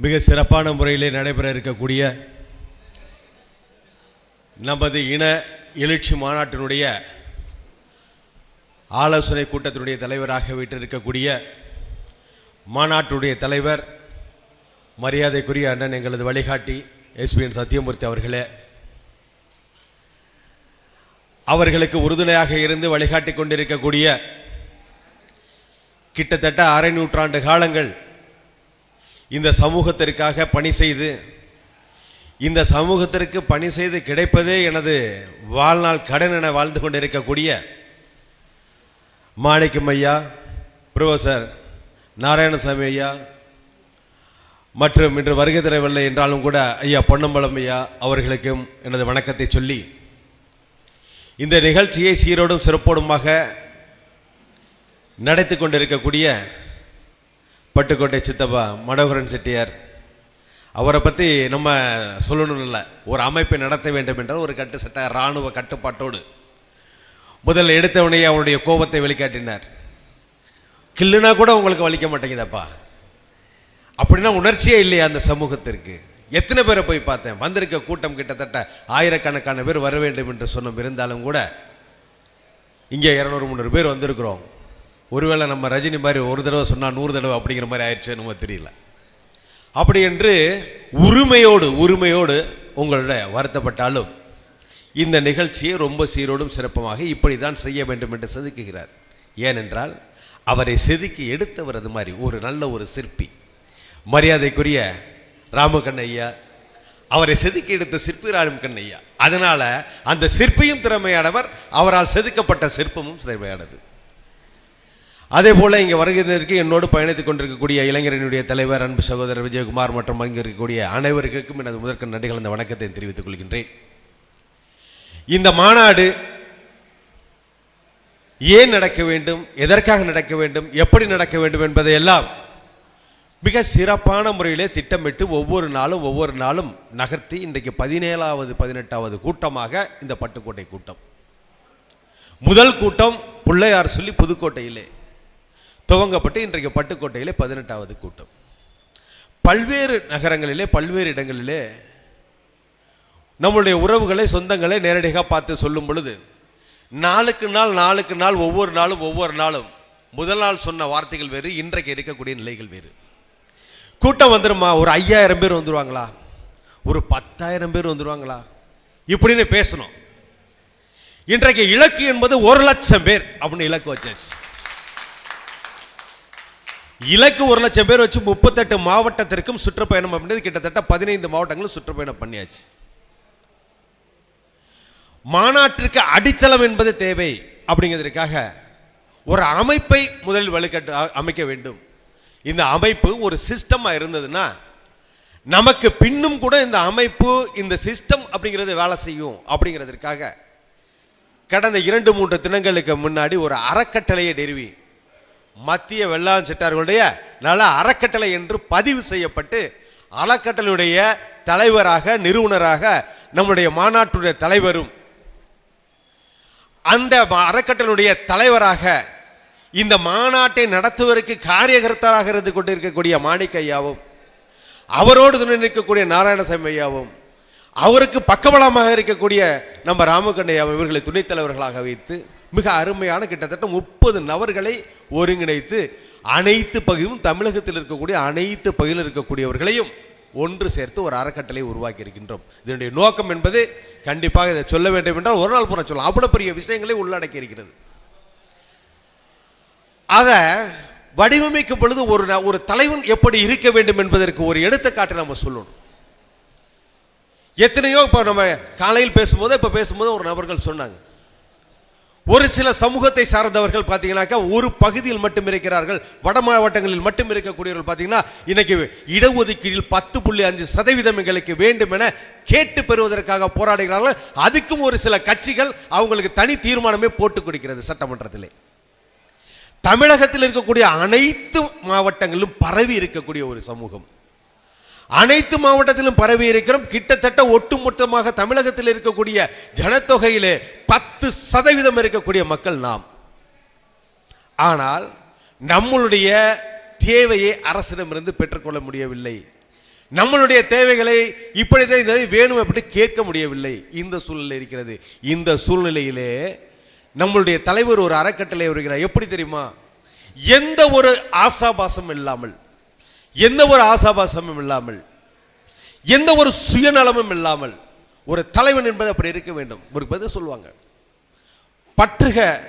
மிக சிறப்பான முறையிலே நடைபெற இருக்கக்கூடிய நமது இன எழுச்சி மாநாட்டினுடைய ஆலோசனை கூட்டத்தினுடைய தலைவராக வீட்டிருக்கக்கூடிய மாநாட்டுடைய தலைவர் மரியாதைக்குரிய அண்ணன் எங்களது வழிகாட்டி எஸ்பிஎன் சத்தியமூர்த்தி அவர்களே அவர்களுக்கு உறுதுணையாக இருந்து வழிகாட்டி கொண்டிருக்கக்கூடிய கிட்டத்தட்ட அரை நூற்றாண்டு காலங்கள் இந்த சமூகத்திற்காக பணி செய்து இந்த சமூகத்திற்கு பணி செய்து கிடைப்பதே எனது வாழ்நாள் கடன் என வாழ்ந்து கொண்டிருக்கக்கூடிய மாணிக்கம் ஐயா புரொஃபசர் நாராயணசாமி ஐயா மற்றும் இன்று வருகை தரவில்லை என்றாலும் கூட ஐயா பொன்னம்பலம் ஐயா அவர்களுக்கும் எனது வணக்கத்தை சொல்லி இந்த நிகழ்ச்சியை சீரோடும் சிறப்போடுமாக நடத்தி கொண்டிருக்கக்கூடிய பட்டுக்கோட்டை சித்தப்பா மனோகரன் செட்டியார். அவரை பற்றி நம்ம சொல்லணும் இல்லை. ஒரு அமைப்பை நடத்த வேண்டும் என்றால் ஒரு கட்டு சட்ட இராணுவ கட்டுப்பாட்டோடு. முதல்ல எடுத்தவனையே அவருடைய கோபத்தை வெளிக்காட்டினார். கில்லுனா கூட உங்களுக்கு வலிக்க மாட்டேங்குதப்பா. அப்படின்னா உணர்ச்சியே இல்லையா அந்த சமூகத்திற்கு? எத்தனை பேரை போய் பார்த்தேன்? வந்திருக்க கூட்டம் கிட்டத்தட்ட ஆயிரக்கணக்கான பேர் வர வேண்டும் என்று சொன்னோம் இருந்தாலும் கூட இங்கே இரநூறு முந்நூறு பேர் வந்திருக்கிறோம். ஒருவேளை நம்ம ரஜினி மாதிரி ஒரு தடவை சொன்னால் நூறு தடவை அப்படிங்கிற மாதிரி ஆயிடுச்சு நம்ம தெரியல. அப்படி என்று உரிமையோடு உரிமையோடு உங்களோட வருத்தப்பட்டாலும் இந்த நிகழ்ச்சியை ரொம்ப சீரோடும் சிறப்பமாக இப்படி தான் செய்ய வேண்டும் என்று செதுக்குகிறார். ஏனென்றால் அவரை செதுக்கி எடுத்தவர் அது மாதிரி ஒரு நல்ல ஒரு சிற்பி. மரியாதைக்குரிய ராமகண்ண ஐயா அவரை செதுக்கி எடுத்த சிற்பி ராமகண்ண கண்ணையா அதனால் அந்த சிற்பியும் திறமையானவர் அவரால் செதுக்கப்பட்ட சிற்பமும் திறமையானது. அதே போல் இங்கே வருகிறதற்கு என்னோடு பயணித்துக் கொண்டிருக்கக்கூடிய இளைஞரனுடைய தலைவர் அன்பு சகோதரர் விஜயகுமார் மற்றும் அங்கே இருக்கக்கூடிய அனைவருக்கும் எனது முதற்க நன்றிகள் அந்த வணக்கத்தை தெரிவித்துக் கொள்கின்றேன். இந்த மாநாடு ஏன் நடக்க வேண்டும் எதற்காக நடக்க வேண்டும் எப்படி நடக்க வேண்டும் என்பதை எல்லாம் மிக சிறப்பான முறையிலே திட்டமிட்டு ஒவ்வொரு நாளும் ஒவ்வொரு நாளும் நகர்த்தி இன்றைக்கு பதினேழாவது பதினெட்டாவது கூட்டமாக இந்த பட்டுக்கோட்டை கூட்டம். முதல் கூட்டம் பிள்ளையார் சொல்லி புதுக்கோட்டையிலே. துவங்கப்பட்டு இன்றைக்கு பட்டுக்கோட்டையிலே பதினெட்டாவது கூட்டம். பல்வேறு நகரங்களிலே பல்வேறு இடங்களிலே நம்மளுடைய உறவுகளை சொந்தங்களை நேரடியாக பார்த்து சொல்லும் பொழுது நாளுக்கு நாள் நாளுக்கு நாள் ஒவ்வொரு நாளும் ஒவ்வொரு நாளும் முதல் நாள் சொன்ன வார்த்தைகள் வேறு இன்றைக்கு இருக்கக்கூடிய நிலைகள் வேறு. கூட்டம் வந்துருமா? ஒரு ஐயாயிரம் பேர் வந்துருவாங்களா? ஒரு பத்தாயிரம் பேர் வந்துடுவாங்களா இப்படின்னு பேசணும். இன்றைக்கு இலக்கு என்பது ஒரு லட்சம் பேர் அப்படின்னு இலக்கு வச்சாச்சு. இலக்கு ஒரு லட்சம் பேர் வச்சு முப்பத்தெட்டு மாவட்டத்திற்கும் சுற்றுப்பயணம் அப்படின்றது கிட்டத்தட்ட பதினைந்து மாவட்டங்களும் சுற்றுப்பயணம் பண்ணியாச்சு. மாநாட்டிற்கு அடித்தளம் என்பது தேவை அப்படிங்கிறதுக்காக ஒரு அமைப்பை முதலில் வலுக்கட்டு அமைக்க வேண்டும். இந்த அமைப்பு ஒரு சிஸ்டமாக இருந்ததுன்னா நமக்கு பின்னும் கூட இந்த அமைப்பு இந்த சிஸ்டம் அப்படிங்கிறது வேலை செய்யும் அப்படிங்கிறதுக்காக கடந்த இரண்டு மூன்று தினங்களுக்கு முன்னாடி ஒரு அறக்கட்டளையை நிறுவி மத்திய வெள்ளாண் செட்டார்களுடைய நல அறக்கட்டளை என்று பதிவு செய்யப்பட்டு அறக்கட்டளையுடைய தலைவராக நிறுவனராக நம்முடைய மாநாட்டுடைய தலைவரும் அந்த அறக்கட்டளையுடைய தலைவராக இந்த மாநாட்டை நடத்துவதற்கு காரியகர்த்தராக இருந்து கொண்டிருக்கக்கூடிய மாணிக்க ஐயாவும் அவரோடு துணை நிற்கக்கூடிய நாராயணசாமி ஐயாவும் அவருக்கு பக்கபலமாக இருக்கக்கூடிய நம்ம ராமகண்டையாவும் இவர்களை துணைத் தலைவர்களாக வைத்து மிக அருமையான கிட்டத்தட்ட முப்பது நபர்களை ஒருங்கிணைத்து அனைத்து பகுதியும் தமிழகத்தில் இருக்கக்கூடிய அனைத்து பகுதியில் இருக்கக்கூடியவர்களையும் ஒன்று சேர்த்து ஒரு அறக்கட்டளை உருவாக்கி இருக்கின்றோம். இதனுடைய நோக்கம் என்பது கண்டிப்பாக இதை சொல்ல வேண்டும் என்றால் ஒரு நாள் பூரா சொல்லலாம். அவ்வளோ பெரிய விஷயங்களை உள்ளடக்கி இருக்கிறது. அதை வடிவமைக்கும் பொழுது ஒரு ஒரு தலைவன் எப்படி இருக்க வேண்டும் என்பதற்கு ஒரு எடுத்துக்காட்டை நம்ம சொல்லணும். எத்தனையோ இப்போ நம்ம காலையில் பேசும்போது இப்போ பேசும்போது ஒரு நபர்கள் சொன்னாங்க. ஒரு சில சமூகத்தை சார்ந்தவர்கள் பார்த்தீங்கன்னாக்கா ஒரு பகுதியில் மட்டும் இருக்கிறார்கள். வட மாவட்டங்களில் மட்டும் இருக்கக்கூடியவர்கள் பார்த்தீங்கன்னா இன்னைக்கு இடஒதுக்கீடில் பத்து புள்ளி அஞ்சு சதவீதம் எங்களுக்கு வேண்டும் என கேட்டு பெறுவதற்காக போராடுகிறார்கள். அதுக்கும் ஒரு சில கட்சிகள் அவங்களுக்கு தனி தீர்மானமே போட்டு கொடுக்கிறது சட்டமன்றத்திலே. தமிழகத்தில் இருக்கக்கூடிய அனைத்து மாவட்டங்களிலும் பரவி இருக்கக்கூடிய ஒரு சமூகம். அனைத்து மாவட்டத்திலும் பரவி இருக்கிறோம். கிட்டத்தட்ட ஒட்டுமொத்தமாக தமிழகத்தில் இருக்கக்கூடிய ஜனத்தொகையிலே பத்து சதவீதம் இருக்கக்கூடிய மக்கள் நாம். ஆனால் நம்மளுடைய தேவையை அரசிடமிருந்து பெற்றுக்கொள்ள முடியவில்லை. நம்மளுடைய தேவைகளை இப்படிதான் இந்த வேணும் அப்படி கேட்க முடியவில்லை. இந்த சூழ்நிலை இருக்கிறது. இந்த சூழ்நிலையிலே நம்மளுடைய தலைவர் ஒரு அறக்கட்டளை வருகிறார். எப்படி தெரியுமா? எந்த ஒரு ஆசாபாசம் இல்லாமல். எந்த ஒரு ஆசாபாசமும் இல்லாமல் எந்த ஒரு சுயநலமும் இல்லாமல் ஒரு தலைவன் என்பது அப்படி இருக்க வேண்டும். ஒரு பதில் சொல்லுவாங்க. பற்றுக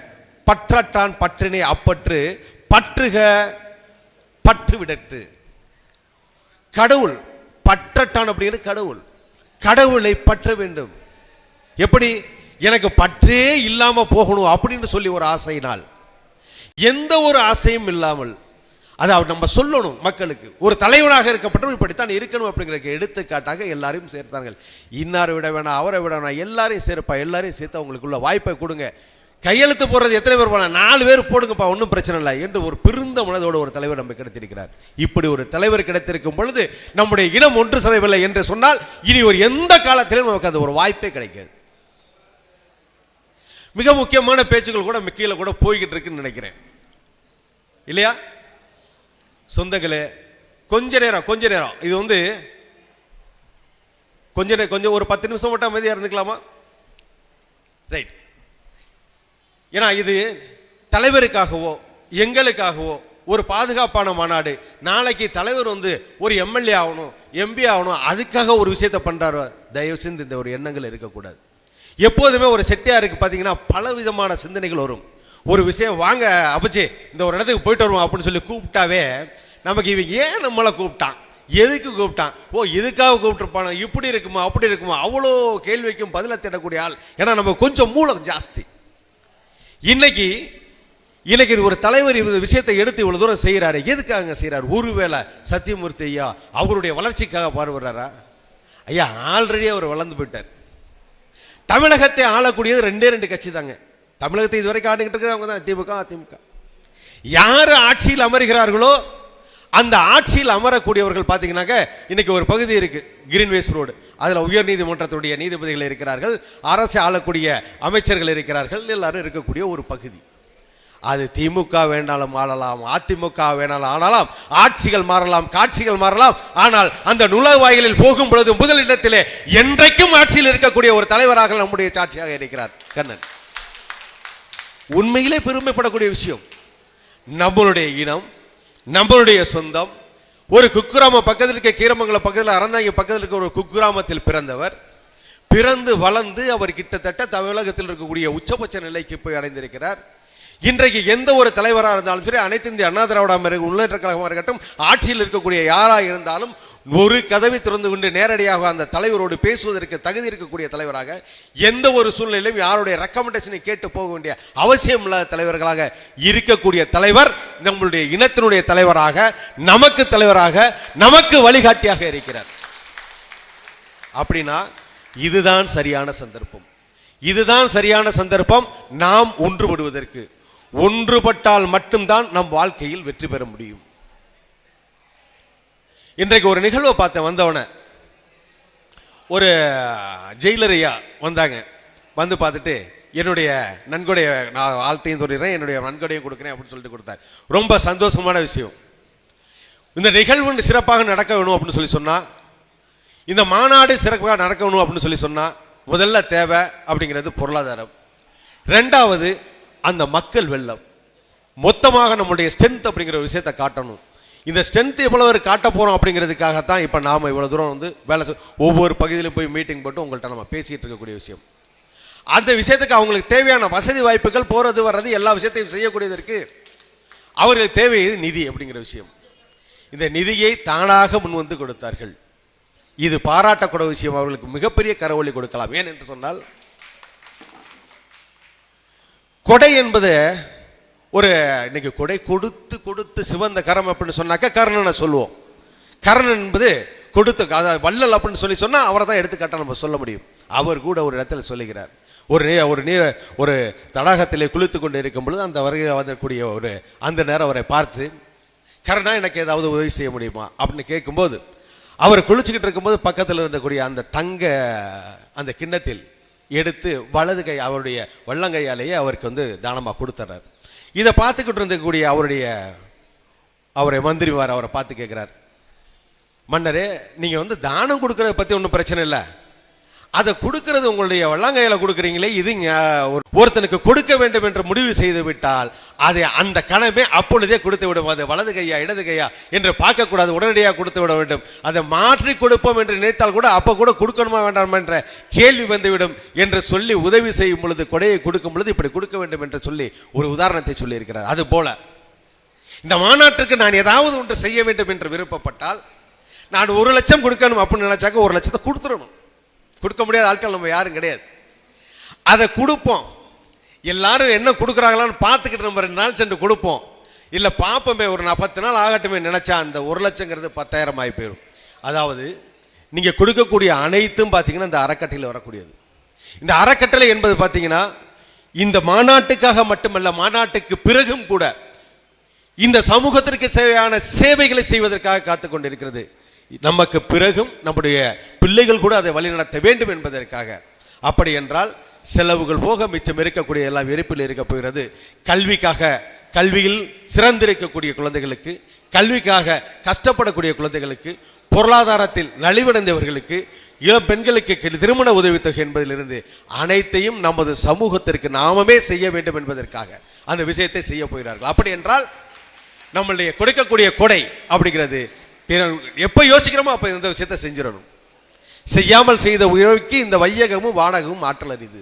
பற்றற்றான் பற்றினை அப்பற்று பற்றுக பற்று விடட்டு கடவுள் பற்றட்டான் அப்படிங்கிறது கடவுள். கடவுளை பற்ற வேண்டும். எப்படி? எனக்கு பற்றே இல்லாமல் போகணும் அப்படின்னு சொல்லி ஒரு ஆசையினால். எந்த ஒரு ஆசையும் இல்லாமல் அதை அவர் நம்ம சொல்லணும் மக்களுக்கு. ஒரு தலைவனாக இருக்கப்பட்டவர் இப்படித்தான் இருக்கணும் அப்படிங்கிற எடுத்துக்காட்டாக எல்லாரையும் சேர்த்தார்கள். இன்னாரை விட வேணாம் அவரை விட வேணாம் எல்லாரையும் சேர்ப்பா எல்லாரையும் சேர்த்து அவங்களுக்குள்ள வாய்ப்பை கொடுங்க. கையெழுத்து போடுறது எத்தனை பேர் போனால் நாலு பேர் போடுங்கப்பா ஒன்றும் பிரச்சனை இல்லை என்று ஒரு பெருந்த மனதோடு ஒரு தலைவர் நம்ம கிடைத்திருக்கிறார். இப்படி ஒரு தலைவர் கிடைத்திருக்கும் பொழுது நம்முடைய இனம் ஒன்று செலவில்லை என்று சொன்னால் இனி ஒரு எந்த காலத்திலும் நமக்கு அந்த ஒரு வாய்ப்பே கிடைக்காது. மிக முக்கியமான பேச்சுகள் கூட கீழே கூட போய்கிட்டு இருக்குன்னு நினைக்கிறேன். இல்லையா? சொந்தங்களே கொஞ்ச நேரம் கொஞ்ச நேரம். இது வந்து கொஞ்ச நேரம் கொஞ்சம் ஒரு பத்து நிமிஷம் மட்டும் அமைதியாக இருந்துக்கலாமா? ரைட் ஏன்னா இது தலைவருக்காகவோ எங்களுக்காகவோ ஒரு பாதுகாப்பான மாநாடு. நாளைக்கு தலைவர் வந்து ஒரு எம்எல்ஏ ஆகணும் எம்பி ஆகணும் அதுக்காக ஒரு விஷயத்தை பண்ணுறாரோ தயவு செஞ்சு இந்த ஒரு எண்ணங்கள் இருக்கக்கூடாது. எப்போதுமே ஒரு செட்டியாருக்கு பார்த்தீங்கன்னா பல விதமான சிந்தனைகள் வரும். ஒரு விஷயம் வாங்க அப்பச்சி இந்த ஒரு இடத்துக்கு போயிட்டு வருவோம் அப்படின்னு சொல்லி கூப்பிட்டாவே நமக்கு இவன் ஏன் நம்மளை கூப்பிட்டான்? எதுக்கு கூப்பிட்டான்? ஓ எதுக்காக கூப்பிட்டுருப்பானோ? இப்படி இருக்குமா? அப்படி இருக்குமா? அவ்வளோ கேள்விக்கும் பதிலை தேடக்கூடிய ஆள். ஏன்னா நம்ம கொஞ்சம் மூலம் ஜாஸ்தி. இன்னைக்கு இன்னைக்கு ஒரு தலைவர் இந்த விஷயத்தை எடுத்து இவ்வளோ தூரம் செய்கிறாரு எதுக்காக செய்கிறார் ஒருவேளை சத்தியமூர்த்தி ஐயா அவருடைய வளர்ச்சிக்காக பாடுபடுறாரா ஐயா ஆல்ரெடி அவர் வளர்ந்து போயிட்டார். தமிழகத்தை ஆளக்கூடியது ரெண்டே ரெண்டு கட்சி தாங்க. தமிழகத்தை இதுவரைக்கும் ஆண்டுகிட்டு இருக்கிறது அவங்க தான் திமுக அதிமுக. யார் ஆட்சியில் அமர்கிறார்களோ அந்த ஆட்சியில் அமரக்கூடியவர்கள் பார்த்தீங்கன்னாக்க இன்னைக்கு ஒரு பகுதி இருக்குது கிரீன்வேஸ் ரோடு அதில் உயர் நீதிமன்றத்துடைய நீதிபதிகள் இருக்கிறார்கள் அரசு ஆளக்கூடிய அமைச்சர்கள் இருக்கிறார்கள் எல்லாரும் இருக்கக்கூடிய ஒரு பகுதி. அது திமுக வேணாலும் ஆளலாம் அதிமுக வேணாலும் ஆனாலும் ஆட்சிகள் மாறலாம் காட்சிகள் மாறலாம் ஆனால் அந்த நுழைவாயிலில் போகும் பொழுது முதலிடத்திலே என்றைக்கும் ஆட்சியில் இருக்கக்கூடிய ஒரு தலைவராக நம்முடைய சாட்சியாக இருக்கிறார் கண்ணன் உண்மையிலே பெருமைப்படக்கூடிய விஷயம். நம்மளுடைய இனம் நம்மளுடைய சொந்தம். ஒரு குக்கிராம பக்கத்தில் இருக்க கீரமங்கலம் பக்கத்தில் அறந்தாங்க பக்கத்தில் இருக்க ஒரு குக்கிராமத்தில் பிறந்தவர். பிறந்து வளர்ந்து அவர் கிட்டத்தட்ட தமிழகத்தில் இருக்கக்கூடிய உச்சபட்ச நிலைக்கு போய் அடைந்திருக்கிறார். இன்றைக்கு எந்த ஒரு தலைவராக இருந்தாலும் சரி அனைத்து இந்திய அண்ணா திராவிட முன்னேற்ற கழகமாக இருக்கட்டும் ஆட்சியில் இருக்கக்கூடிய யாராக இருந்தாலும் ஒரு கதவை திறந்து கொண்டு நேரடியாக அந்த தலைவரோடு பேசுவதற்கு தகுதி இருக்கக்கூடிய தலைவராக எந்த ஒரு சூழ்நிலையிலும் யாருடைய ரெக்கமெண்டேஷனை கேட்டு போக வேண்டிய அவசியம் இல்லாத தலைவர்களாக இருக்கக்கூடிய தலைவர் நம்மளுடைய இனத்தினுடைய தலைவராக நமக்கு தலைவராக நமக்கு வழிகாட்டியாக இருக்கிறார். அப்படின்னா இதுதான் சரியான சந்தர்ப்பம். இதுதான் சரியான சந்தர்ப்பம். நாம் ஒன்றுபடுவதற்கு ஒன்றுபட்டால் மட்டும்தான் நம் வாழ்க்கையில் வெற்றி பெற முடியும். இன்றைக்கு ஒரு நிகழ்வை பார்த்தேன் வந்தவன. ஒரு ஜெயிலரையா வந்தாங்க. வந்து பார்த்துட்டு என்னுடைய நன்கொடைய நான் வாழ்த்தையும் சொல்லிடுறேன் என்னுடைய நன்கொடையும் கொடுக்குறேன் அப்படின்னு சொல்லிட்டு கொடுத்தார். ரொம்ப சந்தோஷமான விஷயம். இந்த நிகழ்வு சிறப்பாக நடக்க வேணும் அப்படின்னு சொல்லி சொன்னால் இந்த மாநாடு சிறப்பாக நடக்க வேணும் அப்படின்னு சொல்லி சொன்னால் முதல்ல தேவை அப்படிங்கிறது பொருளாதாரம். ரெண்டாவது அந்த மக்கள் வெள்ளம். மொத்தமாக நம்முடைய ஸ்ட்ரென்த் அப்படிங்கிற விஷயத்தை காட்டணும். இந்த ஸ்ட்ரென்த் எவ்வளவு காட்ட போறோம் அப்படிங்கிறதுக்காகத்தான் இப்போ நாம் இவ்வளோ தூரம் வந்து வேலை செய்- ஒவ்வொரு பகுதியிலும் போய் மீட்டிங் போட்டு உங்கள்கிட்ட நம்ம பேசிகிட்டு இருக்கக்கூடிய விஷயம். அந்த விஷயத்துக்கு அவங்களுக்கு தேவையான வசதி வாய்ப்புகள் போகிறது வர்றது எல்லா விஷயத்தையும் செய்யக்கூடியதற்கு அவர்களுக்கு தேவை நிதி அப்படிங்கிற விஷயம். இந்த நிதியை தானாக முன்வந்து கொடுத்தார்கள். இது பாராட்டக்கூட விஷயம். அவர்களுக்கு மிகப்பெரிய கரவொலி கொடுக்கலாம். ஏன் என்று சொன்னால் கொடை என்பது ஒரு இன்னைக்கு கொடை கொடுத்து கொடுத்து சிவந்த கரம் அப்படின்னு சொன்னாக்க கர்ணனை சொல்லுவோம். கர்ணன் என்பது கொடுத்து அதாவது வள்ளல் அப்படின்னு சொல்லி சொன்னால் அவரை தான் எடுத்துக்காட்டால் நம்ம சொல்ல முடியும். அவர் கூட ஒரு இடத்துல சொல்லுகிறார். ஒரு நீ ஒரு நீர் ஒரு தடாகத்திலே குளித்து கொண்டு இருக்கும் பொழுது அந்த வருகை வரக்கூடிய ஒரு அந்த நேரம் அவரை பார்த்து கரணா எனக்கு ஏதாவது உதவி செய்ய முடியுமா? அப்படின்னு கேட்கும்போது அவர் குளிச்சுக்கிட்டு இருக்கும்போது பக்கத்தில் இருந்தக்கூடிய அந்த தங்க அந்த கிண்ணத்தில் எடுத்து வலது கை அவருடைய வள்ளங்கையாலேயே அவருக்கு வந்து தானமாக கொடுத்துட்றாரு இதை பார்த்துக்கிட்டு இருந்தக்கூடிய அவருடைய அவரை மந்திரிமார் அவரை பார்த்து கேட்குறாரு. மன்னரே நீங்கள் வந்து தானம் கொடுக்குறத பற்றி ஒன்றும் பிரச்சனை இல்லை. அதை கொடுக்கறது உங்களுடைய வள்ளங்கையில கொடுக்குறீங்களே இது ஒரு- ஒருத்தனுக்கு கொடுக்க வேண்டும் என்று முடிவு செய்து விட்டால் அதை அந்த கணமே அப்பொழுதே கொடுத்து விடும். அது வலது கையா இடது கையா என்று பார்க்கக்கூடாது உடனடியாக கொடுத்து விட வேண்டும். அதை மாற்றி கொடுப்போம் என்று நினைத்தால் கூட அப்போ கூட கொடுக்கணுமா வேண்டாமா என்ற கேள்வி வந்துவிடும் என்று சொல்லி உதவி செய்யும் பொழுது கொடையை கொடுக்கும் பொழுது இப்படி கொடுக்க வேண்டும் என்று சொல்லி ஒரு உதாரணத்தை சொல்லியிருக்கிறார். அது போல இந்த மாநாட்டுக்கு நான் ஏதாவது ஒன்று செய்ய வேண்டும் என்று விருப்பப்பட்டால் நான் ஒரு லட்சம் கொடுக்கணும் அப்படின்னு நினைச்சாக்க ஒரு லட்சத்தை கொடுத்துடணும். கொடுக்க முடியாத ஆட்கள் நம்ம யாரும் கிடையாது. அதை கொடுப்போம். எல்லாரும் என்ன கொடுக்குறாங்களான்னு பார்த்துக்கிட்டு நம்ம ரெண்டு நாள் சென்று கொடுப்போம். இல்லை பார்ப்போமே ஒரு நான் பத்து நாள் ஆகட்டுமே நினச்சா அந்த ஒரு லட்சங்கிறது பத்தாயிரம் ஆகி போயிடும் அதாவது நீங்கள் கொடுக்கக்கூடிய அனைத்தும் பார்த்தீங்கன்னா இந்த அறக்கட்டையில் வரக்கூடியது. இந்த அறக்கட்டளை என்பது பார்த்தீங்கன்னா இந்த மாநாட்டுக்காக மட்டுமல்ல மாநாட்டுக்கு பிறகும் கூட இந்த சமூகத்திற்கு தேவையான சேவைகளை செய்வதற்காக காத்து கொண்டிருக்கிறது நமக்கு பிறகும் நம்முடைய பிள்ளைகள் கூட அதை வழிநடத்த வேண்டும் என்பதற்காக. அப்படி என்றால் செலவுகள் போக மிச்சம் இருக்கக்கூடிய எல்லாம் வெறுப்பில் இருக்க போகிறது. கல்விக்காக கல்வியில் சிறந்திருக்கக்கூடிய குழந்தைகளுக்கு கல்விக்காக கஷ்டப்படக்கூடிய குழந்தைகளுக்கு பொருளாதாரத்தில் நலிவடைந்தவர்களுக்கு இளம் பெண்களுக்கு திருமண உதவித்தொகை என்பதிலிருந்து அனைத்தையும் நமது சமூகத்திற்கு நாமமே செய்ய வேண்டும் என்பதற்காக அந்த விஷயத்தை செய்ய போகிறார்கள். அப்படி என்றால் நம்மளுடைய கொடுக்கக்கூடிய கொடை அப்படிங்கிறது எப்போ யோசிக்கிறோமோ அப்போ இந்த விஷயத்தை செஞ்சிடணும். செய்யாமல் செய்த உயர்வுக்கு இந்த வையகமும் வானகமும் ஆற்றல் அறிது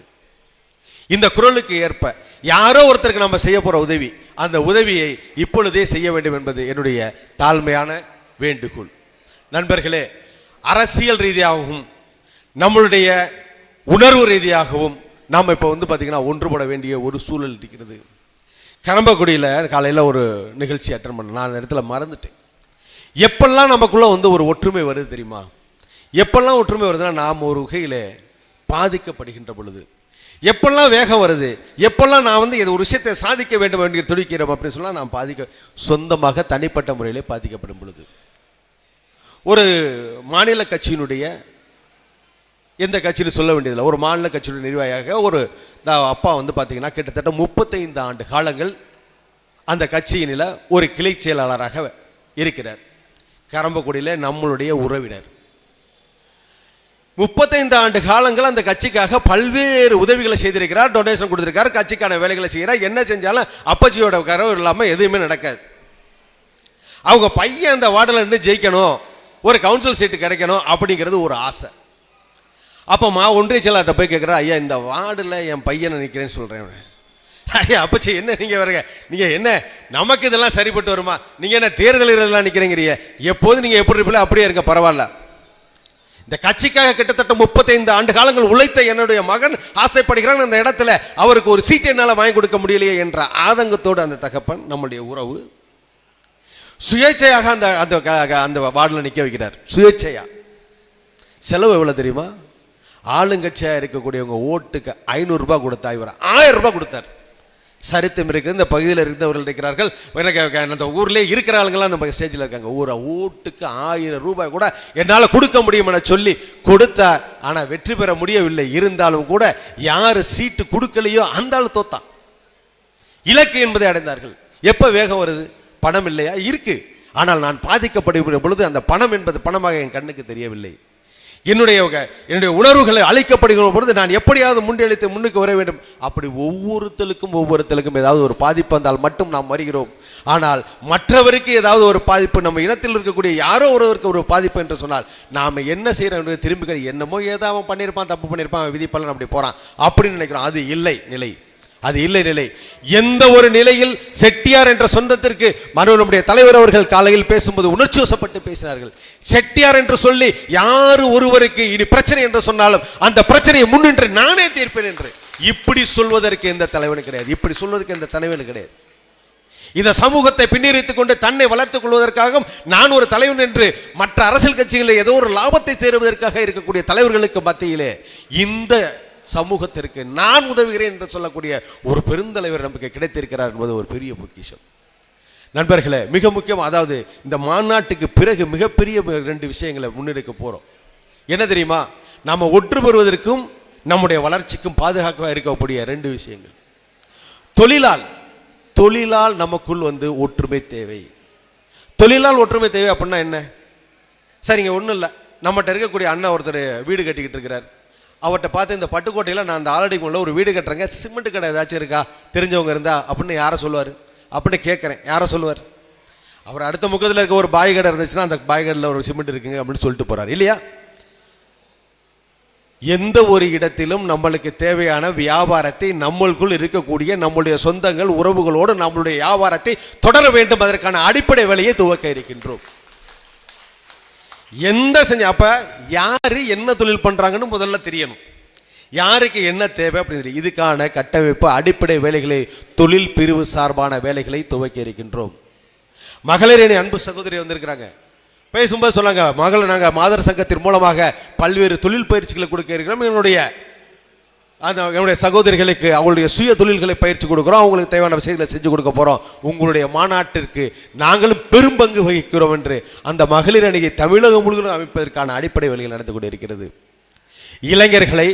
இந்த குரலுக்கு ஏற்ப யாரோ ஒருத்தருக்கு நம்ம செய்ய போகிற உதவி அந்த உதவியை இப்பொழுதே செய்ய வேண்டும் என்பது என்னுடைய தாழ்மையான வேண்டுகோள். நண்பர்களே அரசியல் ரீதியாகவும் நம்மளுடைய உணர்வு ரீதியாகவும் நாம் இப்போ வந்து பார்த்திங்கன்னா ஒன்றுபட வேண்டிய ஒரு சூழல் இருக்கிறது. கரம்பக்குடியில் காலையில் ஒரு நிகழ்ச்சி அட்டன் பண்ண நான் அந்த இடத்துல மறந்துட்டேன். எப்பெல்லாம் நமக்குள்ளே வந்து ஒரு ஒற்றுமை வருது தெரியுமா? எப்பெல்லாம் ஒற்றுமை வருதுன்னா நாம் ஒரு வகையில் பாதிக்கப்படுகின்ற பொழுது. எப்பெல்லாம் வேகம் வருது? எப்பெல்லாம் நான் வந்து இது ஒரு விஷயத்தை சாதிக்க வேண்டும் என்று துடிக்கிறோம் அப்படின்னு சொன்னால் நான் பாதிக்க சொந்தமாக தனிப்பட்ட முறையிலே பாதிக்கப்படும் பொழுது. ஒரு மாநில கட்சியினுடைய எந்த கட்சின்னு சொல்ல வேண்டியதில்லை. ஒரு மாநில கட்சியுடைய நிர்வாகியாக ஒரு அப்பா வந்து பார்த்தீங்கன்னா கிட்டத்தட்ட முப்பத்தைந்து ஆண்டு காலங்கள் அந்த கட்சியினில் ஒரு கிளை செயலாளராக இருக்கிறார். கரம்பக்குடியில் நம்மளுடைய உறவினர். முப்பத்தைந்து ஆண்டு காலங்கள் அந்த கட்சிக்காக பல்வேறு உதவிகளை செய்திருக்கிறார் டொனேஷன் கொடுத்துருக்காரு கட்சிக்கான வேலைகளை செய்கிறார். என்ன செஞ்சாலும் அப்பச்சியோட கரவு இல்லாமல் எதுவுமே நடக்காது. அவங்க பையன் அந்த வார்டில் இருந்து ஜெயிக்கணும் ஒரு கவுன்சில் சீட்டு கிடைக்கணும் அப்படிங்கிறது ஒரு ஆசை. அப்போ மா ஒன்றிய செயலாளர்கிட்ட போய் கேட்குறா ஐயா இந்த வார்டில் என் பையனை நிற்கிறேன்னு சொல்கிறேன் ஐயா அப்பச்சி என்ன நீங்கள் வருங்க? நீங்கள் என்ன நமக்கு இதெல்லாம் சரிப்பட்டு வருமா? நீங்கள் என்ன தேர்தல் இதெல்லாம் நிற்கிறீங்கிறீங்க எப்போது நீங்கள் எப்படி இருப்பீங்களோ அப்படியே இருக்க பரவாயில்ல. இந்த கட்சிக்காக கிட்டத்தட்ட முப்பத்தைந்து ஆண்டு காலங்கள் உழைத்த என்னுடைய மகன் ஆசைப்படுகிறான் அந்த இடத்துல அவருக்கு ஒரு சீட் என்னால் வாங்கி கொடுக்க முடியலையே என்ற ஆதங்கத்தோடு அந்த தகப்பன் நம்முடைய உறவு சுயேட்சையாக அந்த அந்த க- அந்த வார்டில் நிற்க வைக்கிறார். சுயேட்சையா? செலவு எவ்வளோ தெரியுமா? ஆளுங்கட்சியாக இருக்கக்கூடியவங்க ஓட்டுக்கு ஐநூறுரூபா கொடுத்தா இவர் ஆயிரம் ரூபாய் கொடுத்தார். சரித்தம் இருக்குது இந்த பகுதியில் இருந்தவர்கள் இருக்கிறார்கள். எனக்கு அந்த ஊர்லேயே இருக்கிற ஆளுங்களாம் அந்த ஸ்டேஜில் இருக்காங்க. ஊரை ஓட்டுக்கு ஆயிரம் ரூபாய் கூட என்னால் கொடுக்க முடியும் என சொல்லி கொடுத்தார். ஆனால் வெற்றி பெற முடியவில்லை. இருந்தாலும் கூட யார் சீட்டு கொடுக்கலையோ அந்த ஆள் தோத்தான். இலக்கு என்பதை அடைந்தார்கள். எப்போ வேகம் வருது? பணம் இல்லையா? இருக்கு. ஆனால் நான் பாதிக்கப்படுகிற பொழுது அந்த பணம் என்பது பணமாக என் கண்ணுக்கு தெரியவில்லை. என்னுடைய என்னுடைய உணர்வுகளை அழைக்கப்படுகிற பொழுது நான் எப்படியாவது முன்னெழுத்து முன்னுக்கு வர வேண்டும். அப்படி ஒவ்வொருத்தலுக்கும் ஒவ்வொருத்தலுக்கும் ஏதாவது ஒரு பாதிப்பு வந்தால் மட்டும் நாம் வருகிறோம். ஆனால் மற்றவருக்கு ஏதாவது ஒரு பாதிப்பு நம்ம இனத்தில் இருக்கக்கூடிய யாரோ ஒருவருக்கு ஒரு பாதிப்பு என்று சொன்னால் நாம் என்ன செய்கிறோம் என்று திரும்பி என்னமோ ஏதாவது பண்ணியிருப்பான் தப்பு பண்ணியிருப்பான் அவன் விதிப்பலன் அப்படி போகிறான் அப்படின்னு நினைக்கிறோம். அது இல்லை நிலை. அது இல்லை நிலை. எந்த ஒரு நிலையில் செட்டியார் என்ற சொந்தத்திற்கு மனு நம்முடைய தலைவர் அவர்கள் காலையில் பேசும்போது உணர்ச்சி வசப்பட்டு பேசினார்கள். செட்டியார் என்று சொல்லி யார் ஒருவருக்கு இனி பிரச்சனை என்று சொன்னாலும் அந்த பிரச்சனையை முன்னின்று நானே தீர்ப்பேன் என்று. இப்படி சொல்வதற்கு எந்த தலைவனும் கிடையாது. இப்படி சொல்வதற்கு எந்த தலைவனும் கிடையாது. இந்த சமூகத்தை பின்னிறுத்திக் கொண்டு தன்னை வளர்த்துக் கொள்வதற்காகவும் நான் ஒரு தலைவன் என்று மற்ற அரசியல் கட்சிகளில் ஏதோ ஒரு லாபத்தை தேடுவதற்காக இருக்கக்கூடிய தலைவர்களுக்கு மத்தியிலே இந்த சமூகத்திற்கு நான் உதவுகிறேன் என்று சொல்லக்கூடிய ஒரு பெருந்தலைவர் நமக்கு கிடைத்திருக்கிறார் என்பது ஒரு பெரிய பொக்கிஷம். நண்பர்களே மிக முக்கியம் அதாவது இந்த மாநாட்டுக்கு பிறகு மிகப்பெரிய ரெண்டு விஷயங்களை முன்னெடுக்க போகிறோம் என்ன தெரியுமா? நாம் ஒற்று பெறுவதற்கும் நம்முடைய வளர்ச்சிக்கும் பாதுகாக்க இருக்கக்கூடிய ரெண்டு விஷயங்கள். தொழிலால் தொழிலால் நமக்குள் வந்து ஒற்றுமை தேவை. தொழிலால் ஒற்றுமை தேவை அப்படின்னா என்ன? சரிங்க ஒன்றும் இல்லை. நம்மகிட்ட இருக்கக்கூடிய அண்ணன் ஒருத்தர் வீடு கட்டிக்கிட்டு இருக்கிறார். அவர்கிட்ட பார்த்து இந்த பட்டுக்கோட்டையில் நான் அந்த ஆலடி உள்ள ஒரு வீடு கட்டுறேங்க. சிமெண்ட் கடை ஏதாச்சும் இருக்கா? தெரிஞ்சவங்க இருந்தா? அப்படின்னு யாரை சொல்லுவார். அப்படின்னு கேட்குறேன் யாரை சொல்லுவார். அவர் அடுத்த முக்கத்தில் இருக்க ஒரு பாய் கடை இருந்துச்சுன்னா அந்த பாய் கடையில் ஒரு சிமெண்ட் இருக்குங்க அப்படின்னு சொல்லிட்டு போகிறார் இல்லையா? எந்த ஒரு இடத்திலும் நம்மளுக்கு தேவையான வியாபாரத்தை நம்மளுக்குள் இருக்கக்கூடிய நம்முடைய சொந்தங்கள் உறவுகளோடு நம்மளுடைய வியாபாரத்தை தொடர வேண்டும். அதற்கான அடிப்படை வேலையை துவக்க இருக்கின்றோம். எந்த செஞ்ச அப்ப யாரு என்ன தொழில் பண்றாங்கன்னு முதல்ல தெரியணும். யாருக்கு என்ன தேவை அப்படின்னு தெரியும். இதுக்கான கட்டமைப்பு அடிப்படை வேலைகளை தொழில் பிரிவு சார்பான வேலைகளை துவக்க இருக்கின்றோம். மகளிர் அன்பு சகோதரி வந்திருக்கிறாங்க. பேசும்போது சொன்னாங்க மகள் நாங்கள் மாதர் சங்கத்தின் மூலமாக பல்வேறு தொழில் பயிற்சிகளை கொடுக்க இருக்கிறோம். என்னுடைய அந்த என்னுடைய சகோதரிகளுக்கு அவங்களுடைய சுய தொழில்களை பயிற்சி கொடுக்குறோம். அவங்களுக்கு தேவையான விஷயங்களை செஞ்சு கொடுக்க போகிறோம் உங்களுடைய மாநாட்டிற்கு நாங்களும் பெரும்பங்கு வகிக்கிறோம் என்று அந்த மகளிர் அணியை தமிழகம் முழுவதும் அமைப்பதற்கான அடிப்படை வழிகள் நடந்து கொண்டிருக்கிறது. இளைஞர்களை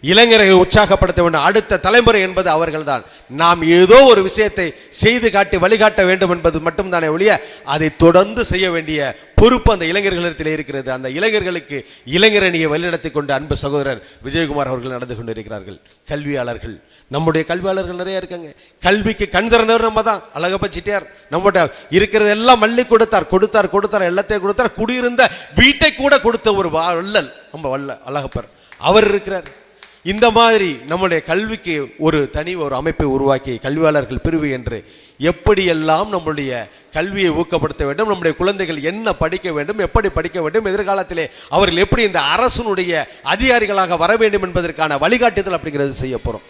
இளைஞர்களை உற்சாகப்படுத்த வேண்டும். அடுத்த தலைமுறை என்பது அவர்கள்தான். நாம் ஏதோ ஒரு விஷயத்தை செய்து காட்டி வழிகாட்ட வேண்டும் என்பது மட்டும்தானே ஒழிய அதை தொடர்ந்து செய்ய வேண்டிய பொறுப்பு அந்த இளைஞர்களிடத்தில் இருக்கிறது. அந்த இளைஞர்களுக்கு இளைஞரணியை வழிநடத்தி கொண்டு அன்பு சகோதரர் விஜயகுமார் அவர்கள் நடந்து கொண்டிருக்கிறார்கள். கல்வியாளர்கள். நம்முடைய கல்வியாளர்கள் நிறைய இருக்காங்க. கல்விக்கு கண் திறந்தவர் நம்ம தான் அழகப்ப சிட்டியார் நம்மகிட்ட இருக்கிறதெல்லாம் மல்லி கொடுத்தார் கொடுத்தார் கொடுத்தார் எல்லாத்தையும் கொடுத்தார். குடியிருந்த வீட்டை கூட கொடுத்த ஒரு வா- வள்ளல். நம்ம வல்ல அழகப்பர். அவர் இருக்கிறார். இந்த மாதிரி நம்முடைய கல்விக்கு ஒரு தனி ஒரு அமைப்பை உருவாக்கி கல்வியாளர்கள் பிரிவு என்று எப்படியெல்லாம் நம்முடைய கல்வியை ஊக்கப்படுத்த வேண்டும் நம்முடைய குழந்தைகள் என்ன படிக்க வேண்டும் எப்படி படிக்க வேண்டும் எதிர்காலத்திலே அவர்கள் எப்படி இந்த அரசனுடைய அதிகாரிகளாக வர வேண்டும் என்பதற்கான வழிகாட்டுதல் அப்படிங்கிறது செய்ய போகிறோம்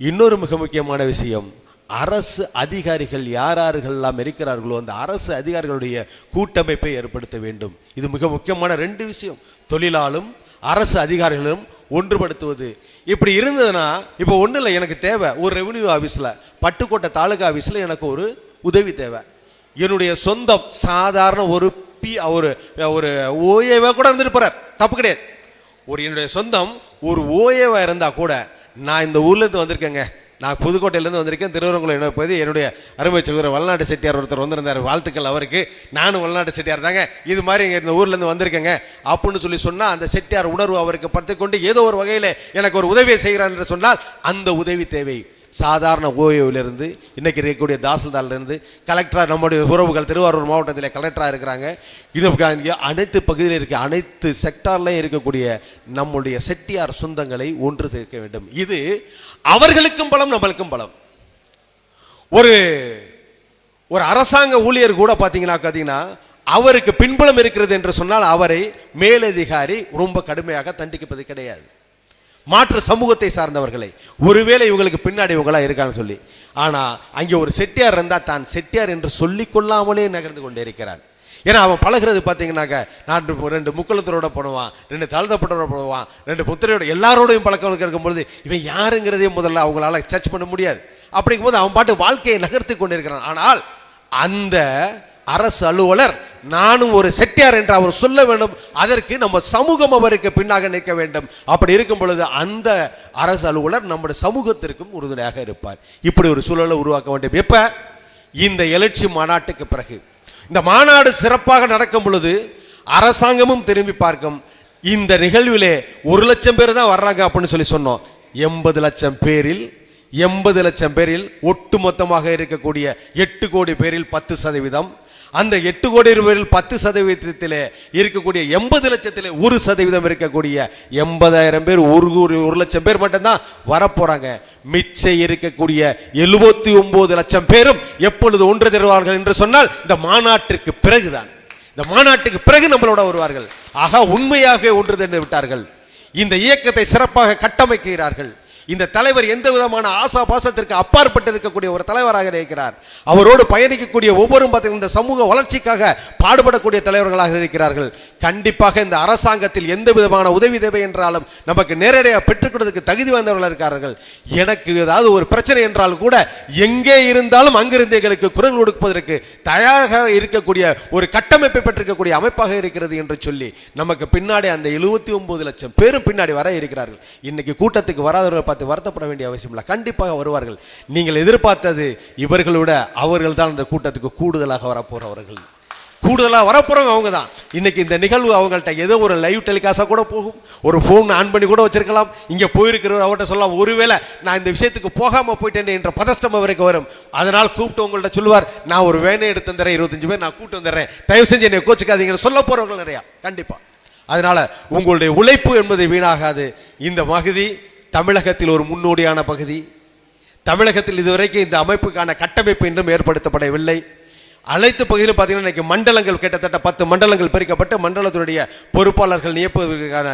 இன்னொரு மிக முக்கியமான விஷயம் அரசு அதிகாரிகள் யார் யாரெல்லாம் இருக்கிறார்களோ அந்த அரசு அதிகாரிகளுடைய கூட்டமைப்பை ஏற்படுத்த வேண்டும். இது மிக முக்கியமான ரெண்டு விஷயம் தொழிலாளும் அரசு அதிகாரிகளும் ஒன்றுபடுத்துவது. இப்படி இருந்ததுன்னா இப்போ ஒன்றும் இல்லை எனக்கு தேவை. ஒரு ரெவன்யூ ஆஃபீஸில் பட்டுக்கோட்டை தாலுகா ஆஃபீஸில் எனக்கு ஒரு உதவி தேவை. என்னுடைய சொந்தம் சாதாரண ஒரு பி ஒரு ஒரு ஓஏவா கூட இருந்துட்டு போகிறார் தப்பு கிடையாது. ஒரு என்னுடைய சொந்தம் ஒரு ஓஏவா இருந்தால் கூட நான் இந்த ஊர்லேருந்து வந்திருக்கேங்க. நான் புதுக்கோட்டையிலேருந்து வந்திருக்கேன். திருவரங்குளம் என்ன என்னுடைய அருமை சகோதரர் வல்நாட்டு செட்டியார் ஒருத்தர் வந்திருந்தார். வாழ்த்துக்கள் அவருக்கு. நானும் வல்நாட்டு செட்டியார் தாங்க. இது மாதிரி இங்கே இந்த ஊர்லேருந்து வந்திருக்கேங்க. அப்படின்னு சொல்லி சொன்னால் அந்த செட்டியார் உணர்வு அவருக்கு பத்து கொண்டு ஏதோ ஒரு வகையில் எனக்கு ஒரு உதவியை செய்கிறார் என்று சொன்னால் அந்த உதவி தேவை. சாதாரண ஓய்விலிருந்து இன்னைக்கு இருக்கக்கூடிய தாசில்தார்லேருந்து கலெக்டராக நம்முடைய உறவுகள் திருவாரூர் மாவட்டத்தில் கலெக்டராக இருக்கிறாங்க. இது அனைத்து பகுதியில் இருக்க அனைத்து செக்டார்லையும் இருக்கக்கூடிய நம்முடைய செட்டியார் சொந்தங்களை ஒன்று சேர்க்க வேண்டும். இது அவர்களுக்கும் பலம் நம்மளுக்கும் பலம். ஒரு ஒரு அரசாங்க ஊழியர் கூட பார்த்தீங்கன்னா பார்த்தீங்கன்னா அவருக்கு பின்புலம் இருக்கிறது என்று சொன்னால் அவரை மேலதிகாரி ரொம்ப கடுமையாக தண்டிக்கப்பது கிடையாது. மாற்று சமூகத்தை சார்ந்தவர்களை. ஒருவேளை இவங்களுக்கு பின்னாடி இவங்களாக இருக்கான்னு சொல்லி. ஆனால் அங்கே ஒரு செட்டியார் இருந்தால் தான் செட்டியார் என்று சொல்லிக்கொள்ளாமலே நகர்ந்து கொண்டே இருக்கிறான். ஏன்னா அவன் பழகுறது பார்த்தீங்கன்னாக்க நான் ரெண்டு- ரெண்டு முக்குளத்தரோட போடுவான் ரெண்டு தாழ்த்தப்பட்டவரோட போடுவான் ரெண்டு புத்திரையோட எல்லாரோடையும் பழக்கம் இருக்கும்பொழுது இவன் யாருங்கிறதே முதல்ல அவங்களால சர்ச் பண்ண முடியாது. அப்படிங்கும்போது அவன் பாட்டு வாழ்க்கையை நகர்த்தி கொண்டிருக்கிறான் ஆனால் அந்த அரசு அலுவலர் நானும் ஒரு செட்டியார் என்று அவர் சொல்ல வேண்டும். அதற்கு நம்ம சமூகம் அவருக்கு பின்னாக நிற்க வேண்டும். அப்படி இருக்கும் பொழுது அந்த அரசு அலுவலர் நம்முடைய சமூகத்திற்கும் உறுதுணையாக இருப்பார். இப்படி ஒரு சூழலை உருவாக்க வேண்டும். எப்ப? இந்த எழுச்சி மாநாட்டுக்கு பிறகு. இந்த மாநாடு சிறப்பாக நடக்கும் பொழுது அரசாங்கமும் திரும்பி பார்க்கும். இந்த நிகழ்விலே ஒரு லட்சம் பேர் தான் வர்றாங்க அப்படின்னு சொல்லி சொன்னோம். எண்பது லட்சம் பேரில் எண்பது லட்சம் பேரில் ஒட்டுமொத்தமாக இருக்கக்கூடிய எட்டு கோடி பேரில் பத்து சதவீதம் அந்த எட்டு கோடி ரூபாயில் பத்து சதவீதத்திலே இருக்கக்கூடிய எண்பது லட்சத்தில் ஒரு சதவீதம் இருக்கக்கூடிய எண்பதாயிரம் பேர் ஒரு ஒரு ஒரு லட்சம் பேர் மட்டும்தான் வரப்போகிறாங்க மிச்சம் இருக்கக்கூடிய எழுபத்தி ஒன்பது லட்சம் பேரும் எப்பொழுது ஒன்று தருவார்கள் என்று சொன்னால் இந்த மாநாட்டிற்கு பிறகுதான். இந்த மாநாட்டுக்கு பிறகு நம்மளோட வருவார்கள். ஆக உண்மையாகவே ஒன்று திரண்டு விட்டார்கள். இந்த இயக்கத்தை சிறப்பாக கட்டமைக்கிறார்கள். இந்த தலைவர் எந்த விதமான ஆசா பாசத்திற்கு அப்பாற்பட்டு இருக்கக்கூடிய ஒரு தலைவராக இருக்கிறார்? அவரோடு பயணிக்கக்கூடிய ஒவ்வொரு இந்த சமூக வளர்ச்சிக்காக பாடுபடக்கூடிய தலைவர்களாக இருக்கிறார்கள். கண்டிப்பாக இந்த அரசாங்கத்தில் எந்த விதமான உதவி தேவை என்றாலும் நமக்கு நேரடியாக பெற்றுக்கொடுறதுக்கு தகுதி வாய்ந்தவர்கள் இருக்கிறார்கள் எனக்கு ஏதாவது ஒரு பிரச்சனை என்றால் கூட எங்கே இருந்தாலும் அங்கிருந்து எங்களுக்கு குரல் கொடுப்பதற்கு தயாராக இருக்கக்கூடிய ஒரு கட்டமைப்பை பெற்றிருக்கக்கூடிய அமைப்பாக இருக்கிறது என்று சொல்லி நமக்கு பின்னாடி அந்த எழுபத்தி ஒன்பது லட்சம் பேரும் பின்னாடி வர இருக்கிறார்கள். இன்னைக்கு கூட்டத்துக்கு வராதவர்கள் பார்த்து வருத்தப்பட வேண்டிய அவசியம் இல்லை. கண்டிப்பாக வருவார்கள். நீங்கள் எதிர்பார்த்தது இவர்களோட அவர்கள் தான் அந்த கூட்டத்துக்கு கூடுதலாக வரப்போகிறவர்கள் கூடுதலாக வரப்போகிறவங்க அவங்க தான் இன்னைக்கு இந்த நிகழ்வு அவங்கள்ட்ட ஏதோ ஒரு லைவ் டெலிகாஸ்டாக கூட போகும். ஒரு ஃபோன் ஆன் பண்ணி கூட வச்சிருக்கலாம். இங்கே போயிருக்கிறவர் அவர்கிட்ட சொல்லலாம் ஒருவேளை நான் இந்த விஷயத்துக்கு போகாமல் போயிட்டேன் என்ற பதஷ்டம் அவருக்கு வரும். அதனால் கூப்பிட்டு உங்கள்ட்ட சொல்லுவார் நான் ஒரு வேனை எடுத்து வந்துடுறேன் இருபத்தஞ்சு பேர் நான் கூப்பிட்டு வந்துடுறேன். தயவு செஞ்சு என்னை கோச்சிக்காதீங்கன்னு சொல்ல போறவங்க நிறையா. கண்டிப்பாக அதனால் உங்களுடைய உழைப்பு என்பது வீணாகாது. இந்த மகுதி தமிழகத்தில் ஒரு முன்னோடியான பகுதி. தமிழகத்தில் இதுவரைக்கும் இந்த அமைப்புக்கான கட்டமைப்பு இன்றும் ஏற்படுத்தப்படவில்லை. அனைத்து பகுதியிலும் பார்த்தீங்கன்னா இன்னைக்கு மண்டலங்கள் கிட்டத்தட்ட பத்து மண்டலங்கள் பிரிக்கப்பட்டு மண்டலத்தினுடைய பொறுப்பாளர்கள் நியப்பதற்கான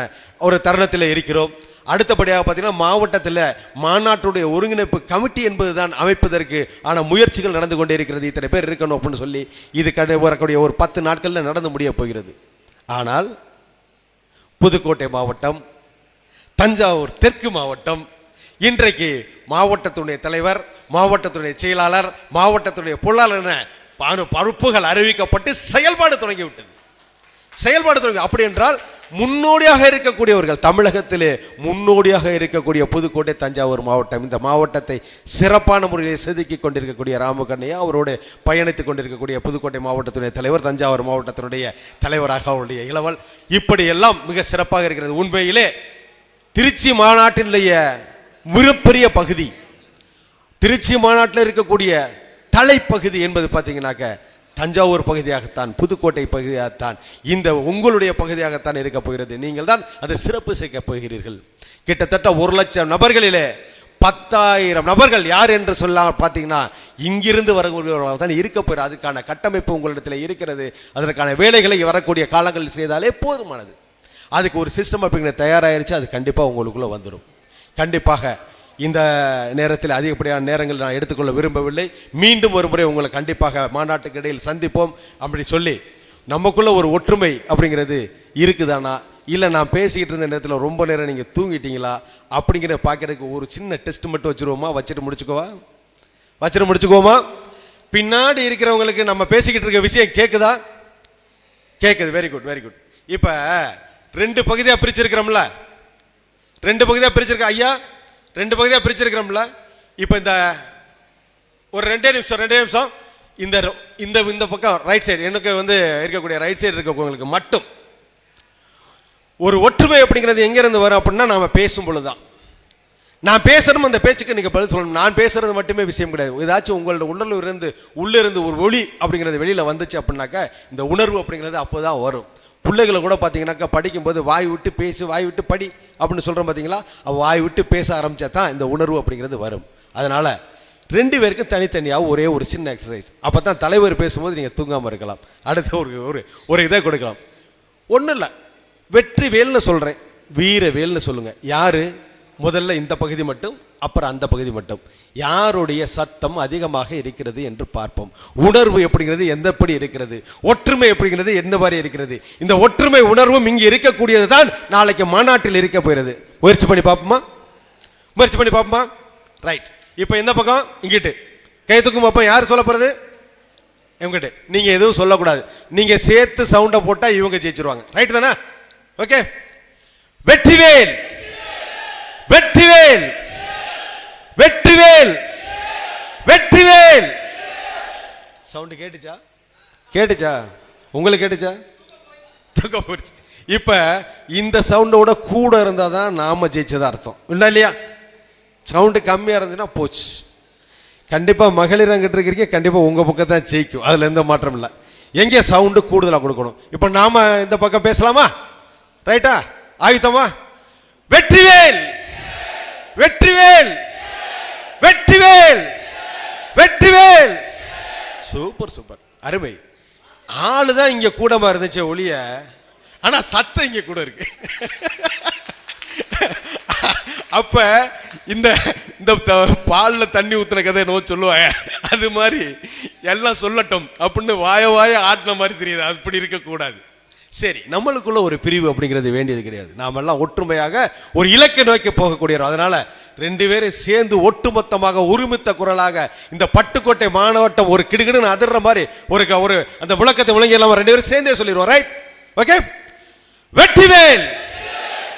ஒரு தருணத்தில் இருக்கிறோம். அடுத்தபடியாக பார்த்தீங்கன்னா மாவட்டத்தில் மாநாட்டுடைய ஒருங்கிணைப்பு கமிட்டி என்பது தான் அமைப்பதற்கு ஆன முயற்சிகள் நடந்து கொண்டே இருக்கிறது. இத்தனை பேர் இருக்கணும் அப்படின்னு சொல்லி இது கடை வரக்கூடிய ஒரு பத்து நாட்களில் நடந்து முடிய போகிறது. ஆனால் புதுக்கோட்டை மாவட்டம் தஞ்சாவூர் தெற்கு மாவட்டம். இன்றைக்கு மாவட்டத்துடைய தலைவர் மாவட்டத்துடைய செயலாளர் மாவட்டத்துடைய பொருளாளர் என பருப்புகள் அறிவிக்கப்பட்டு செயல்பாடு தொடங்கிவிட்டது. செயல்பாடு தொடங்கி அப்படி என்றால் முன்னோடியாக இருக்கக்கூடியவர்கள் தமிழகத்திலே முன்னோடியாக இருக்கக்கூடிய புதுக்கோட்டை தஞ்சாவூர் மாவட்டம். இந்த மாவட்டத்தை சிறப்பான முறையில் செதுக்கி கொண்டிருக்கக்கூடிய ராமகண்ணையா அவரோடு பயணித்துக் கொண்டிருக்கக்கூடிய புதுக்கோட்டை மாவட்டத்தினுடைய தலைவர் தஞ்சாவூர் மாவட்டத்தினுடைய தலைவராக அவருடைய இளவல். இப்படியெல்லாம் மிக சிறப்பாக இருக்கிறது. உண்மையிலே திருச்சி மாநாட்டினுடைய மிகப்பெரிய பகுதி திருச்சி மாநாட்டில் இருக்கக்கூடிய தலைப்பகுதி என்பது பார்த்தீங்கன்னாக்க தஞ்சாவூர் பகுதியாகத்தான் புதுக்கோட்டை பகுதியாகத்தான் இந்த உங்களுடைய பகுதியாகத்தான் இருக்க போகிறது. நீங்கள் தான் அதை சிறப்பு சேர்க்க போகிறீர்கள். கிட்டத்தட்ட ஒரு லட்சம் நபர்களிலே பத்தாயிரம் நபர்கள் யார் என்று சொல்ல பார்த்தீங்கன்னா இங்கிருந்து வரக்கூடியவர்கள் தான் இருக்க போகிற அதுக்கான கட்டமைப்பு உங்களிடத்தில் இருக்கிறது. அதற்கான வேலைகளை வரக்கூடிய காலங்களில் செய்தாலே போதுமானது. அதுக்கு ஒரு சிஸ்டம் அப்படிங்கிற தயாராகிருச்சு அது கண்டிப்பாக உங்களுக்குள்ளே வந்துடும் கண்டிப்பாக இந்த நேரத்தில் அதிகப்படியான நேரங்கள் நான் எடுத்துக்கொள்ள விரும்பவில்லை. மீண்டும் ஒரு முறை உங்களை கண்டிப்பாக மாநாட்டுக்கு இடையில் சந்திப்போம் அப்படி சொல்லி நமக்குள்ள ஒரு ஒற்றுமை அப்படிங்கிறது இருக்குதானா? இல்லை நான் பேசிக்கிட்டு இருந்த நேரத்தில் ரொம்ப நேரம் நீங்கள் தூங்கிட்டீங்களா? அப்படிங்கிற பார்க்கறதுக்கு ஒரு சின்ன டெஸ்ட் மட்டும் வச்சுருவோமா? வச்சுட்டு முடிச்சுக்கோவா? வச்சுட்டு முடிச்சுக்குவோமா பின்னாடி இருக்கிறவங்களுக்கு நம்ம பேசிக்கிட்டு இருக்க விஷயம் கேட்குதா கேட்குது வெரி குட் வெரி குட் இப்போ ரெண்டு பகுதியாக பிரிச்சிருக்கிறோம்ல. ரெண்டு பகுதியாக பிரிச்சிருக்க ஐயா ரெண்டு பகுதியாக பிரிச்சிருக்கிறோம்ல. இப்போ இந்த ஒரு ரெண்டே நிமிஷம் ரெண்டே நிமிஷம். இந்த இந்த இந்த பக்கம் ரைட் சைடு எனக்கு வந்து இருக்கக்கூடிய ரைட் சைடு இருக்கவங்களுக்கு மட்டும். ஒரு ஒற்றுமை அப்படிங்கிறது எங்கேருந்து வரும் அப்படின்னா நாம் பேசும் பொழுது தான் நான் பேசணும் அந்த பேச்சுக்கு நீங்கள் பதில் சொல்லணும். நான் பேசுகிறது மட்டுமே விஷயம் கிடையாது. ஏதாச்சும் உங்களோட உடலில் இருந்து உள்ளிருந்து ஒரு ஒளி அப்படிங்கிறது வெளியில் வந்துச்சு அப்படின்னாக்கா இந்த உணர்வு அப்படிங்கிறது அப்போ தான் வரும். பிள்ளைகளை கூட பார்த்தீங்கன்னாக்கா படிக்கும்போது வாய் விட்டு பேசு வாய் விட்டு படி அப்படின்னு சொல்கிறோம் பார்த்தீங்களா? அவள் வாய் விட்டு பேச ஆரம்பித்தா தான் இந்த உணர்வு அப்படிங்கிறது வரும். அதனால் ரெண்டு பேருக்கும் தனித்தனியாக ஒரே ஒரு சின்ன எக்ஸசைஸ் அப்போ தான் தலைவர் பேசும்போது நீங்கள் தூங்காமல் இருக்கலாம். அடுத்து ஒரு ஒரு ஒரு இதை கொடுக்கலாம். ஒன்றும் இல்லை. வெற்றி வேல்னு சொல்கிறேன் வீர வேல்னு சொல்லுங்கள் யார்? முதல்ல இந்த பகுதி மட்டும் அப்புறம் அந்த பகுதி மட்டும். யாருடைய சத்தம் அதிகமாக இருக்கிறது என்று பார்ப்போம். உணர்வு எப்படிங்கிறது எந்தப்படி இருக்கிறது? ஒற்றுமை எப்படிங்கிறது எந்த மாதிரி இருக்கிறது? இந்த ஒற்றுமை உணர்வும் இங்கே இருக்கக்கூடியது தான் நாளைக்கு மாநாட்டில் இருக்க போகிறது. முயற்சி பண்ணி பார்ப்போமா? முயற்சி பண்ணி பார்ப்போமா? ரைட் இப்போ எந்த பக்கம்? இங்கிட்டு. கைத்துக்கும் பார்ப்போம் யார் சொல்ல போகிறது இவங்ககிட்ட நீங்கள் எதுவும் சொல்லக்கூடாது. நீங்கள் சேர்த்து சவுண்டை போட்டால் இவங்க ஜெயிச்சிருவாங்க. ரைட் தானே? ஓகே வெற்றிவேல். வெற்றிவேல். வெற்றிவேல். வெற்றிவேல். சவுண்டு கேட்டுச்சா? கேட்டுச்சா? உங்களுக்கு கேட்டுச்சா? தூக்கம் போயிடுச்சு. இப்போ இந்த சவுண்டோட கூட இருந்தால் தான் நாம ஜெயிச்சதா அர்த்தம். இல்லை இல்லையா? சவுண்டு கம்மியாக இருந்ததுன்னா போச்சு. கண்டிப்பாக மகளிர் அங்கிட்டு இருக்கிறீங்க கண்டிப்பாக உங்கள் பக்கம் தான் ஜெயிக்கும். அதில் எந்த மாற்றம் இல்லை. எங்கே சவுண்டு கூடுதலாக கொடுக்கணும்? இப்போ நாம இந்த பக்கம் பேசலாமா? ரைட்டா ஆயுத்தமா? வெற்றிவேல். வெற்றிவேல். வெற்றிவேல். வெற்றிவேல். Super super. அருமை. ஆளு தான் இங்கே கூடமா இருந்துச்சு ஒளிய ஆனா சத்தம் இங்கே கூட இருக்கு. அப்ப இந்த இந்த த- பால்ல தண்ணி ஊத்துன கதை என்னவோ சொல்லுவாங்க. அது மாதிரி எல்லாம் சொல்லட்டும் அப்படின்னு வாய வாய ஆட்டின மாதிரி தெரியுது. அப்படி இருக்கக்கூடாது சரி நம்மளுக்குள்ள ஒரு பிரிவு அப்படிங்கிறது வேண்டியது கிடையாது. நாமெல்லாம் ஒற்றுமையாக ஒரு இலக்கை நோக்கி போகக்கூடியவர் அதனால ரெண்டு பேரும் சேர்ந்து ஒட்டுமொத்தமாக ஒருமித்த குரலாக இந்த பட்டுக்கோட்டை மாணவட்டம் ஒரு கிடுகிடுன்னு அதிர்ற மாதிரி ஒரு ஒரு அந்த முழக்கத்தை முழங்கியெல்லாம் ரெண்டு பேரும் சேர்ந்தே சொல்லிடுவோம் ரைட் ஓகே வெற்றிவேல்!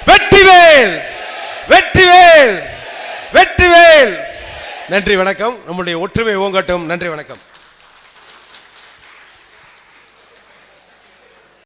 வெற்றிவேல்! வெற்றிவேல்! வெற்றிவேல்! நன்றி வணக்கம். நம்முடைய ஒற்றுமை ஓங்கட்டும். நன்றி வணக்கம்.